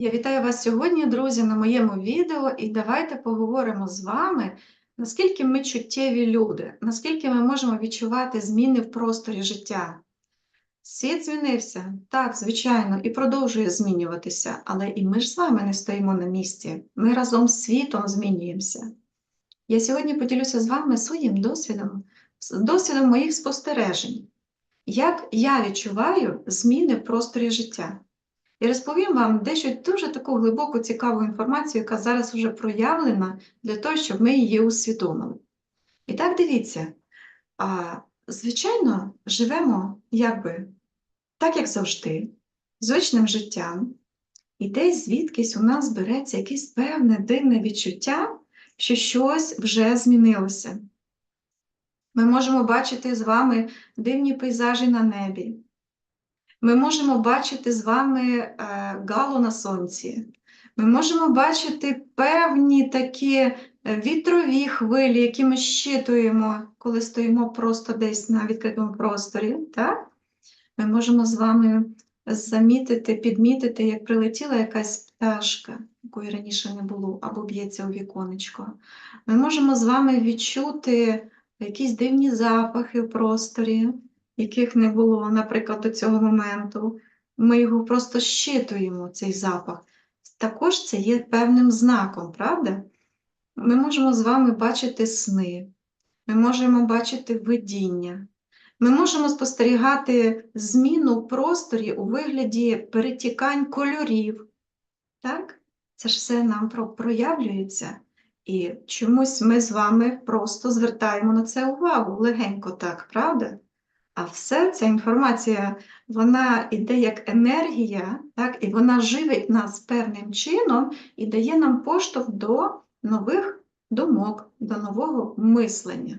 Я вітаю вас сьогодні, друзі, на моєму відео, і давайте поговоримо з вами, наскільки ми чуттєві люди, наскільки ми можемо відчувати зміни в просторі життя. Світ змінився, так, звичайно, і продовжує змінюватися, але і ми ж з вами не стоїмо на місці. Ми разом з світом змінюємося. Я сьогодні поділюся з вами своїм досвідом, досвідом моїх спостережень, як я відчуваю зміни в просторі життя. І розповім вам дещо дуже таку глибоку, цікаву інформацію, яка зараз вже проявлена для того, щоб ми її усвідомили. І так дивіться, а, звичайно, живемо якби так, як завжди, звичним життям, і десь звідкись у нас береться якесь певне дивне відчуття, що щось вже змінилося. Ми можемо бачити з вами дивні пейзажі на небі. Ми можемо бачити з вами е, галу на сонці. Ми можемо бачити певні такі е, вітрові хвилі, які ми щитуємо, коли стоїмо просто десь на відкритому просторі. Так? Ми можемо з вами замітити, підмітити, як прилетіла якась пташка, якої раніше не було, або б'ється у віконечко. Ми можемо з вами відчути якісь дивні запахи в просторі яких не було, наприклад, до цього моменту. Ми його просто щитуємо, цей запах. Також це є певним знаком, правда? Ми можемо з вами бачити сни, ми можемо бачити видіння, ми можемо спостерігати зміну в просторі у вигляді перетікань кольорів. Так? Це ж все нам проявлюється. І чомусь ми з вами просто звертаємо на це увагу легенько так, правда? А все ця інформація, вона йде як енергія, так, і вона живить нас певним чином і дає нам поштовх до нових думок, до нового мислення.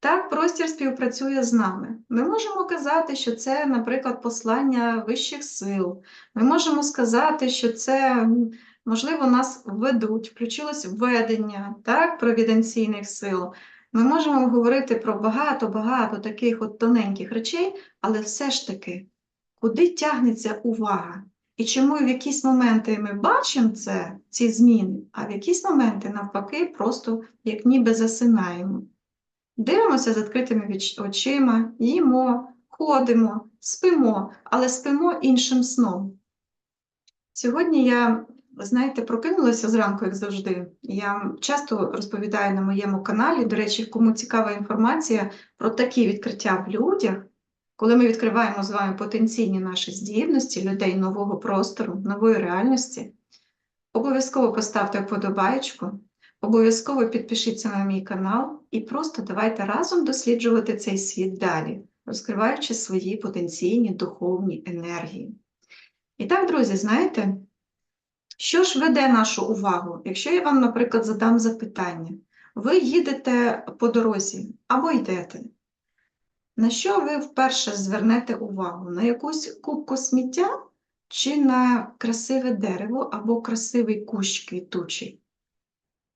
Так, простір співпрацює з нами. Ми можемо казати, що це, наприклад, послання вищих сил. Ми можемо сказати, що це, можливо, нас ведуть, включилось введення так, провіденційних сил. Ми можемо говорити про багато-багато таких от тоненьких речей, але все ж таки, куди тягнеться увага? І чому в якісь моменти ми бачимо це, ці зміни, а в якісь моменти, навпаки, просто як ніби засинаємо. Дивимося з відкритими очима, їмо, ходимо, спимо, але спимо іншим сном. Сьогодні я знаєте, прокинулася зранку, як завжди. Я часто розповідаю на моєму каналі, до речі, кому цікава інформація про такі відкриття в людях, коли ми відкриваємо з вами потенційні наші здібності, людей нового простору, нової реальності. Обов'язково поставте вподобайку, обов'язково підпишіться на мій канал і просто давайте разом досліджувати цей світ далі, розкриваючи свої потенційні духовні енергії. І так, друзі, знаєте. Що ж веде нашу увагу? Якщо я вам, наприклад, задам запитання, ви їдете по дорозі або йдете, на що ви вперше звернете увагу? На якусь кубку сміття чи на красиве дерево або красивий кущ квітучий?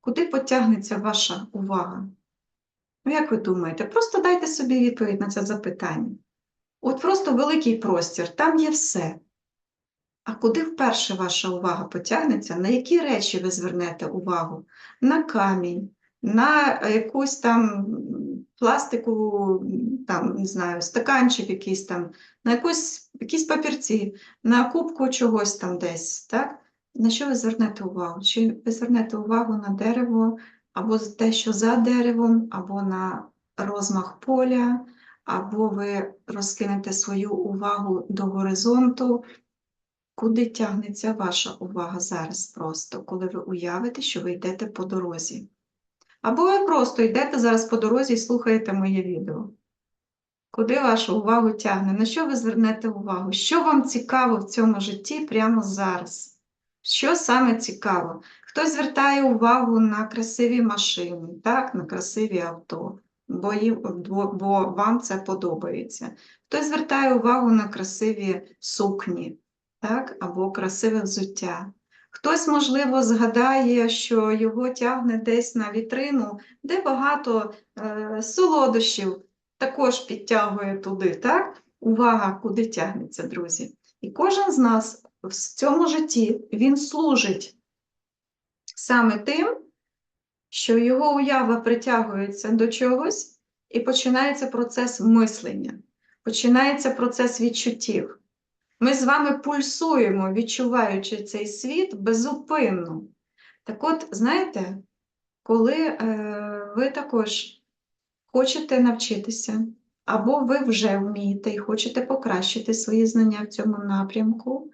Куди потягнеться ваша увага? Ну, як ви думаєте, просто дайте собі відповідь на це запитання. От просто великий простір, там є все. А куди вперше ваша увага потягнеться? На які речі ви звернете увагу? На камінь, на якусь там пластикову, там, не знаю, стаканчик якийсь там, на якусь, якісь папірці, на кубку чогось там десь. так? На що ви звернете увагу? Чи ви звернете увагу на дерево, або те, що за деревом, або на розмах поля, або ви розкинете свою увагу до горизонту. Куди тягнеться ваша увага зараз просто, коли ви уявите, що ви йдете по дорозі? Або ви просто йдете зараз по дорозі і слухаєте моє відео. Куди вашу увагу тягне? На що ви звернете увагу? Що вам цікаво в цьому житті прямо зараз? Що саме цікаво? Хтось звертає увагу на красиві машини, так, на красиві авто, бо, бо, бо вам це подобається. Хтось звертає увагу на красиві сукні так, або красиве взуття. Хтось, можливо, згадає, що його тягне десь на вітрину, де багато е, солодощів також підтягує туди. так? Увага, куди тягнеться, друзі. І кожен з нас в цьому житті він служить саме тим, що його уява притягується до чогось, і починається процес мислення, починається процес відчуттів. Ми з вами пульсуємо, відчуваючи цей світ безупинно. Так от, знаєте, коли е, ви також хочете навчитися, або ви вже вмієте і хочете покращити свої знання в цьому напрямку,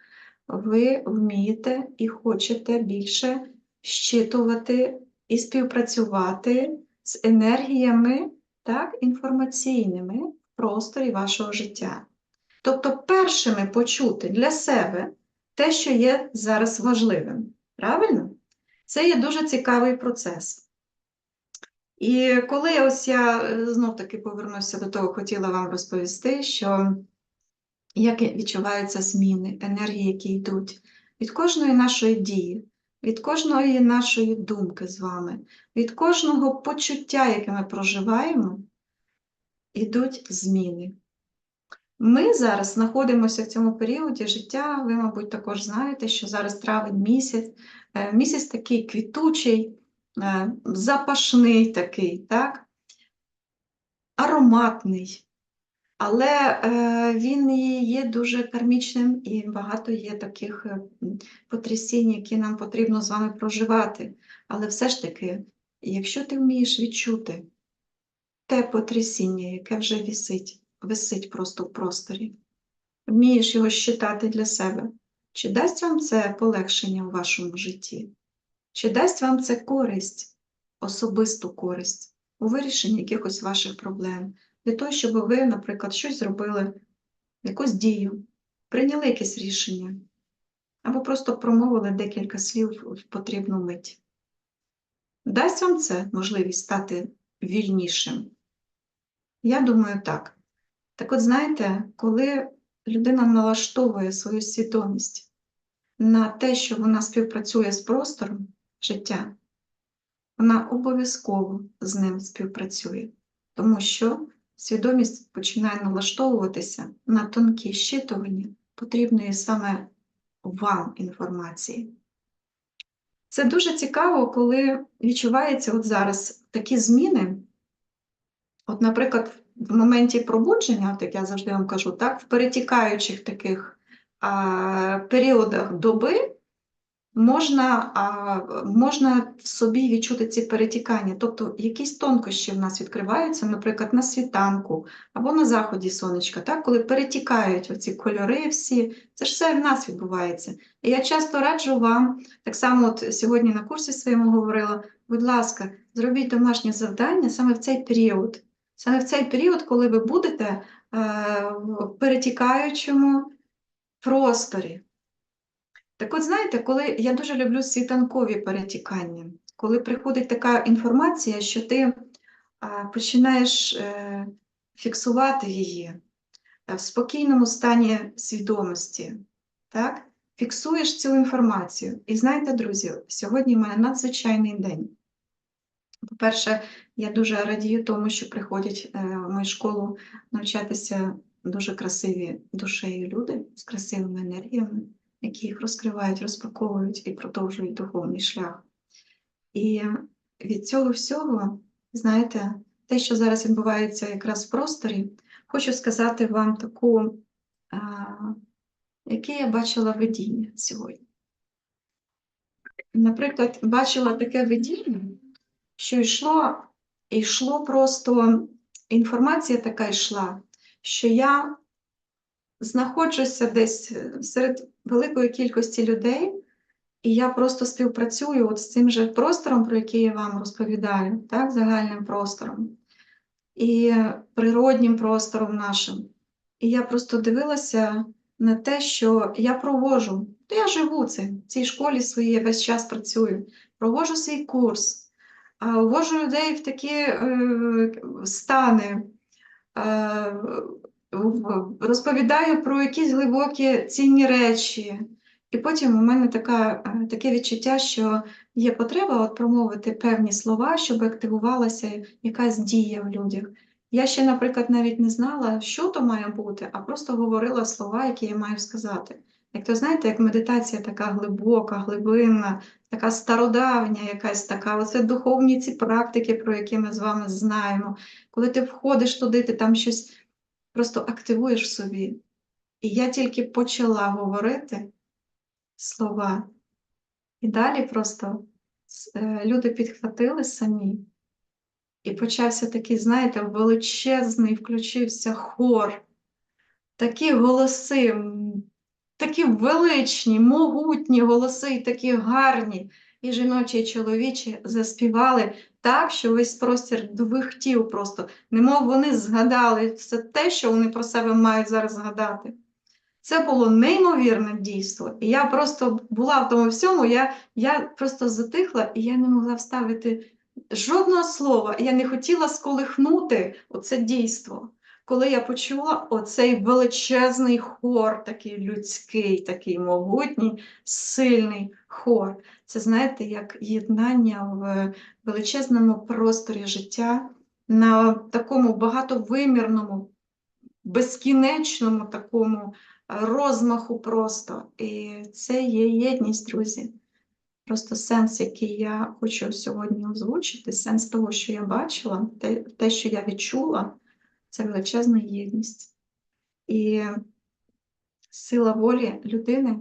ви вмієте і хочете більше щитувати і співпрацювати з енергіями так, інформаційними в просторі вашого життя. Тобто, першими почути для себе те, що є зараз важливим. Правильно? Це є дуже цікавий процес. І коли ось я знов таки повернуся до того, хотіла вам розповісти, що як відчуваються зміни, енергії, які йдуть від кожної нашої дії, від кожної нашої думки з вами, від кожного почуття, яке ми проживаємо, йдуть зміни. Ми зараз знаходимося в цьому періоді життя. Ви, мабуть, також знаєте, що зараз травень місяць, е, місяць такий квітучий, е, запашний такий, так? ароматний. Але е, він є дуже кармічним і багато є таких потрясінь, які нам потрібно з вами проживати. Але все ж таки, якщо ти вмієш відчути те потрясіння, яке вже висить, висить просто в просторі. Вмієш його щитати для себе. Чи дасть вам це полегшення у вашому житті? Чи дасть вам це користь, особисту користь у вирішенні якихось ваших проблем? Для того, щоб ви, наприклад, щось зробили, якусь дію, прийняли якесь рішення, або просто промовили декілька слів в потрібну мить. Дасть вам це можливість стати вільнішим? Я думаю, так. Так от знаєте, коли людина налаштовує свою свідомість на те, що вона співпрацює з простором життя, вона обов'язково з ним співпрацює, тому що свідомість починає налаштовуватися на тонкі щитування потрібної саме вам інформації. Це дуже цікаво, коли відчуваються от зараз такі зміни. От, наприклад, в моменті пробудження, от як я завжди вам кажу, так, в перетікаючих таких а, періодах доби можна а, можна собі відчути ці перетікання, тобто якісь тонкощі в нас відкриваються, наприклад, на світанку або на заході сонечка, так, коли перетікають оці кольори всі, це ж все в нас відбувається. І я часто раджу вам, так само от сьогодні на курсі своєму говорила, будь ласка, зробіть домашнє завдання саме в цей період. Саме в цей період, коли ви будете е, в перетікаючому просторі. Так от, знаєте, коли я дуже люблю світанкові перетікання, коли приходить така інформація, що ти е, починаєш е, фіксувати її в спокійному стані свідомості, так? фіксуєш цю інформацію. І знаєте, друзі, сьогодні в мене надзвичайний день. По-перше, я дуже радію тому, що приходять е, в мою школу навчатися дуже красиві душею люди з красивими енергіями, які їх розкривають, розпаковують і продовжують духовний шлях. І від цього всього, знаєте, те, що зараз відбувається якраз в просторі, хочу сказати вам таку, а, яке я бачила видіння сьогодні. Наприклад, бачила таке видіння що йшло, йшло просто інформація така йшла, що я знаходжуся десь серед великої кількості людей, і я просто співпрацюю от з цим же простором, про який я вам розповідаю, так, загальним простором і природнім простором нашим. І я просто дивилася на те, що я провожу, то я живу цим, в цій школі своїй я весь час працюю, провожу свій курс ввожу людей в такі е, стани, е, розповідаю про якісь глибокі цінні речі. І потім у мене така, е, таке відчуття, що є потреба от промовити певні слова, щоб активувалася якась дія в людях. Я ще, наприклад, навіть не знала, що то має бути, а просто говорила слова, які я маю сказати. Як то знаєте, як медитація така глибока, глибинна, така стародавня, якась така, оце духовні ці практики, про які ми з вами знаємо. Коли ти входиш туди, ти там щось просто активуєш собі. І я тільки почала говорити слова. І далі просто е, люди підхватили самі. І почався такий, знаєте, величезний, включився хор, такі голоси, такі величні, могутні голоси, такі гарні, і жіночі, і чоловічі заспівали так, що весь простір двихтів просто, немов вони згадали все те, що вони про себе мають зараз згадати. Це було неймовірне дійство. І я просто була в тому всьому, я, я просто затихла, і я не могла вставити жодного слова. Я не хотіла сколихнути оце дійство. Коли я почула оцей величезний хор, такий людський, такий могутній, сильний хор. Це, знаєте, як єднання в величезному просторі життя на такому багатовимірному, безкінечному такому розмаху просто. І це є єдність, друзі. Просто сенс, який я хочу сьогодні озвучити, сенс того, що я бачила, те, те, що я відчула, це величезна єдність. І сила волі людини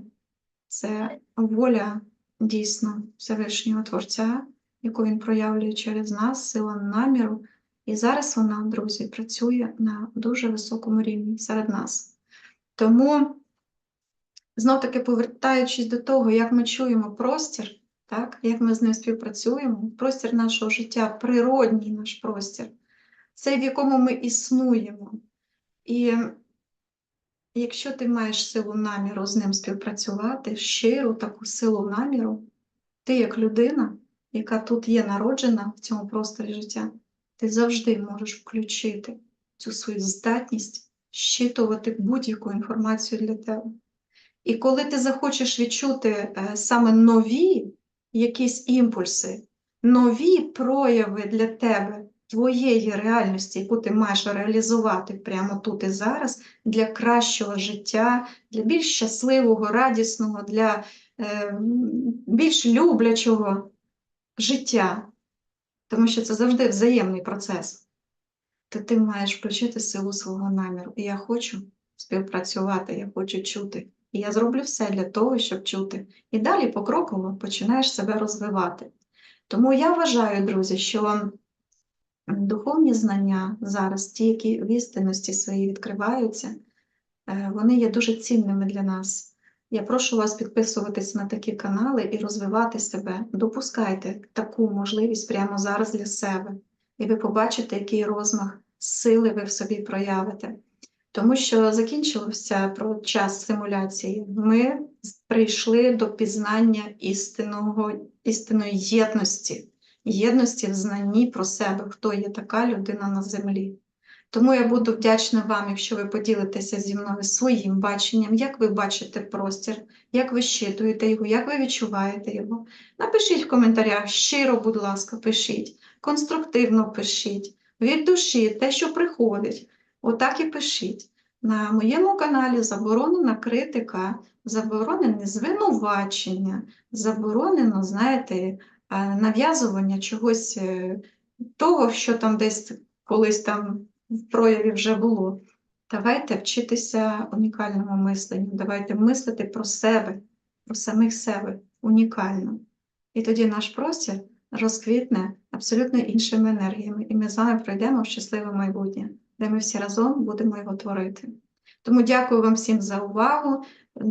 це воля дійсно Всевишнього Творця, яку він проявлює через нас, сила наміру. І зараз вона, друзі, працює на дуже високому рівні серед нас. Тому, знов-таки повертаючись до того, як ми чуємо простір, так, як ми з ним співпрацюємо, простір нашого життя, природній наш простір, цей, в якому ми існуємо. І якщо ти маєш силу наміру з ним співпрацювати, щиру таку силу наміру, ти як людина, яка тут є народжена в цьому просторі життя, ти завжди можеш включити цю свою здатність щитувати будь-яку інформацію для тебе. І коли ти захочеш відчути е, саме нові якісь імпульси, нові прояви для тебе, твоєї реальності, яку ти маєш реалізувати прямо тут і зараз, для кращого життя, для більш щасливого, радісного, для е, більш люблячого життя, тому що це завжди взаємний процес то ти маєш включити силу свого наміру. І я хочу співпрацювати, я хочу чути. І я зроблю все для того, щоб чути. І далі покроково починаєш себе розвивати. Тому я вважаю, друзі, що духовні знання зараз, ті, які в істинності свої відкриваються, е, вони є дуже цінними для нас. Я прошу вас підписуватись на такі канали і розвивати себе. Допускайте таку можливість прямо зараз для себе і ви побачите, який розмах сили ви в собі проявите. Тому що закінчився про час симуляції. Ми прийшли до пізнання істинного, істинної єдності, єдності в знанні про себе, хто є така людина на землі. Тому я буду вдячна вам, якщо ви поділитеся зі мною своїм баченням, як ви бачите простір, як ви щитуєте його, як ви відчуваєте його. Напишіть в коментарях, щиро, будь ласка, пишіть конструктивно пишіть, від душі те, що приходить, отак і пишіть. На моєму каналі заборонена критика, заборонене звинувачення, заборонено, знаєте, нав'язування чогось е, того, що там десь колись там в прояві вже було. Давайте вчитися унікальному мисленню, давайте мислити про себе, про самих себе унікально. І тоді наш простір розквітне абсолютно іншими енергіями, і ми з вами пройдемо в щасливе майбутнє, де ми всі разом будемо його творити. Тому дякую вам всім за увагу.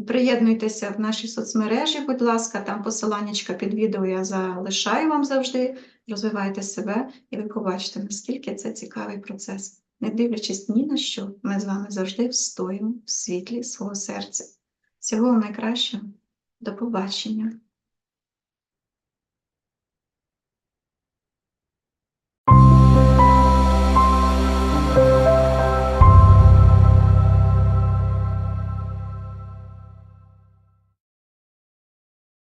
Приєднуйтеся в наші соцмережі, будь ласка, там посиланнячка під відео я залишаю вам завжди. Розвивайте себе, і ви побачите, наскільки це цікавий процес. Не дивлячись ні на що, ми з вами завжди встоїмо в світлі свого серця. Всього вам найкращого. До побачення!